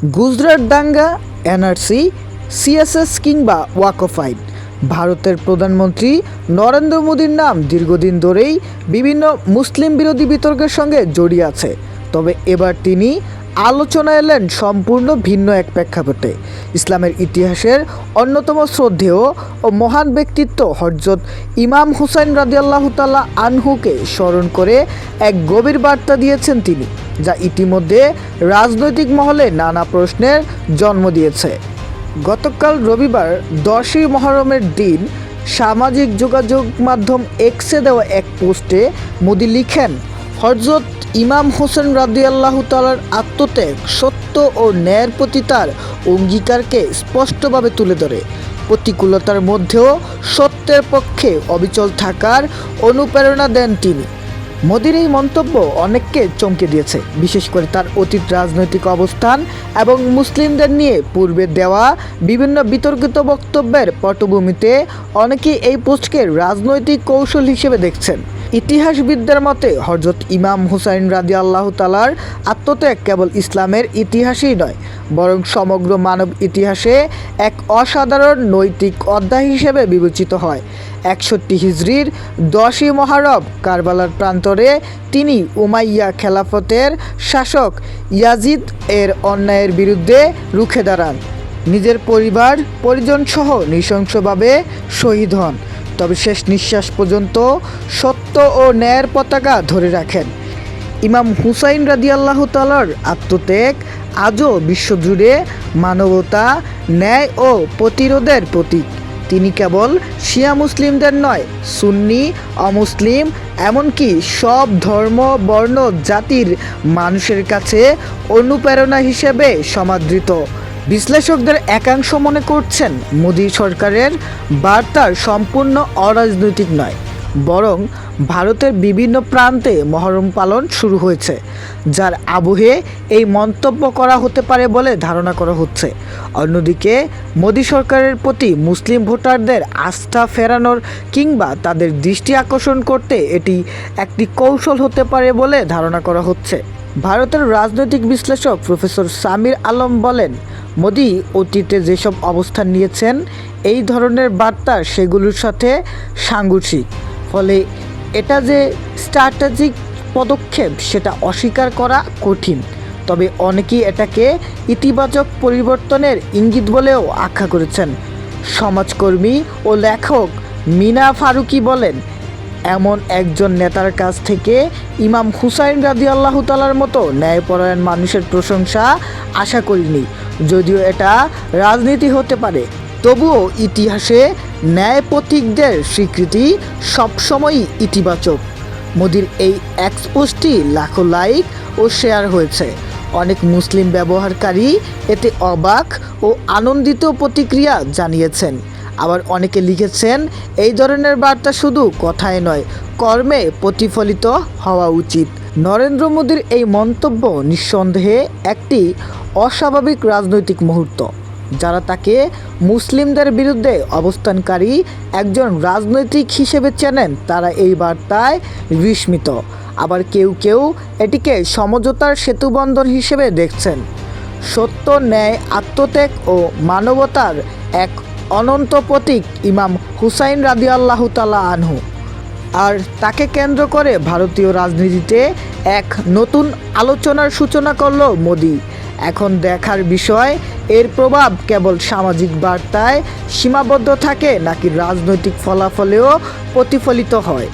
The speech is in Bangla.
গুজরাট দাঙ্গা, এনআরসি, সিএসএস কিংবা ওয়াকফ আইন। ভারতের প্রধানমন্ত্রী নরেন্দ্র মোদীর নাম দীর্ঘদিন ধরেই বিভিন্ন মুসলিম বিরোধী বিতর্কের সঙ্গে জড়িয়ে আছে। তবে এবার তিনি আলোচনা এলেন সম্পূর্ণ ভিন্ন এক প্রেক্ষাপটে। ইসলামের ইতিহাসের অন্যতম শ্রদ্ধেয় ও মহান ব্যক্তিত্ব হজরত ইমাম হুসাইন রাদিয়াল্লাহু তাআলা আনহুকে স্মরণ করে এক গভীর বার্তা দিয়েছেন তিনি। যা ইতিমধ্যে রাজনৈতিক মহলে নানা প্রশ্নের জন্ম দিয়েছে। গতকাল রবিবার দশই মহরমের দিন সামাজিক যোগাযোগ মাধ্যম এক্সে দেওয়া এক পোস্টে মোদি লিখেন হজরত ইমাম হোসেন রাদিয়াল্লাহ তালার আত্মত্যাগ সত্য ও ন্যায়ের প্রতি তার অঙ্গীকারকে স্পষ্টভাবে তুলে ধরে। প্রতিকূলতার মধ্যেও সত্যের পক্ষে অবিচল থাকার অনুপ্রেরণা দেন তিনি। মোদির এই মন্তব্য অনেককে চমকে দিয়েছে, বিশেষ করে তার অতীত রাজনৈতিক অবস্থান এবং মুসলিমদের নিয়ে পূর্বে দেওয়া বিভিন্ন বিতর্কিত বক্তব্যের পটভূমিতে অনেকেই এই পোস্টকে রাজনৈতিক কৌশল হিসেবে দেখছেন। ইতিহাসবিদদের মতে হজরত ইমাম হুসাইন রাজি আল্লাহ তালার আত্মত্যাগ কেবল ইসলামের ইতিহাসই নয়, বরং সমগ্র মানব ইতিহাসে এক অসাধারণ নৈতিক অধ্যায় হিসেবে বিবেচিত হয়। একষট্টি হিজড়ির দশই মহারব কারবালার প্রান্তরে তিনি উমাইয়া খেলাফতের শাসক ইয়াজিদ এর অন্যায়ের বিরুদ্ধে রুখে দাঁড়ান। নিজের পরিবার, পরিজনসহ নৃশংসভাবে শহীদ হন। তবে শেষ নিঃশ্বাস পর্যন্ত সত্য ও ন্যায়ের পতাকা ধরে রাখেন। ইমাম হুসাইন রাদিয়াল্লাহ তালার আত্মত্যাগ আজও বিশ্বজুড়ে মানবতা, ন্যায় ও প্রতিরোধের প্রতীক। তিনি কেবল শিয়া মুসলিমদের নয়, সুন্নি, অমুসলিম, এমনকি সব ধর্ম, বর্ণ, জাতির মানুষের কাছে অনুপ্রেরণা হিসেবে সমাদৃত। বিশ্লেষকদের একাংশ মনে করছেন মোদী সরকারের বার্তার সম্পূর্ণ অরাজনৈতিক নয়, বরং ভারতের বিভিন্ন প্রান্তে মহরম পালন শুরু হয়েছে, যার আবহে এই মন্তব্য করা হতে পারে বলে ধারণা করা হচ্ছে। অন্যদিকে, মোদী সরকারের প্রতি মুসলিম ভোটারদের আস্থা ফেরানোর কিংবা তাদের দৃষ্টি আকর্ষণ করতে এটি একটি কৌশল হতে পারে বলে ধারণা করা হচ্ছে। ভারতের রাজনৈতিক বিশ্লেষক প্রফেসর সামির আলম বলেন মোদি অতীতে যেসব অবস্থান নিয়েছেন, এই ধরনের বার্তা সেগুলোর সাথে সাংঘর্ষিক। ফলে এটা যে স্ট্র্যাটেজিক পদক্ষেপ, সেটা অস্বীকার করা কঠিন। তবে অনেকেই এটাকে ইতিবাচক পরিবর্তনের ইঙ্গিত বলেও আখ্যা করেছেন। সমাজকর্মী ও লেখক মিনা ফারুকি বলেন এমন একজন নেতার কাছ থেকে ইমাম হুসাইন রাজি আল্লাহ তালার মতো ন্যায়পরায়ণ মানুষের প্রশংসা আশা করিনি। যদিও এটা রাজনীতি হতে পারে, তবুও ইতিহাসে ন্যায় প্রতীকদের স্বীকৃতি সবসময়ই ইতিবাচক। মোদির এই এক্সপোজটি লাখো লাইক ও শেয়ার হয়েছে। অনেক মুসলিম ব্যবহারকারী এতে অবাক ও আনন্দিত প্রতিক্রিয়া জানিয়েছেন। আবার অনেকে লিখেছেন, এই ধরনের বার্তা শুধু কথায় নয়, কর্মে প্রতিফলিত হওয়া উচিত। নরেন্দ্র মোদীর এই মন্তব্য নিঃসন্দেহে একটি অস্বাভাবিক রাজনৈতিক মুহূর্ত। যারা তাকে মুসলিমদের বিরুদ্ধে অবস্থানকারী একজন রাজনৈতিক হিসেবে চেনেন, তারা এই বার্তায় বিস্মিত। আবার কেউ কেউ এটিকে সমঝোতার সেতুবন্ধন হিসেবে দেখছেন। সত্য, ন্যায়, আত্মত্যাগ ও মানবতার এক অনন্ত প্রতীক ইমাম হুসাইন রাদি আল্লাহ তালা আনহু। আর তাকে কেন্দ্র করে ভারতীয় রাজনীতিতে এক নতুন আলোচনার সূচনা করল মোদি। এখন দেখার বিষয়, এর প্রভাব কেবল সামাজিক বার্তায় সীমাবদ্ধ থাকে নাকি রাজনৈতিক ফলাফলেও প্রতিফলিত হয়?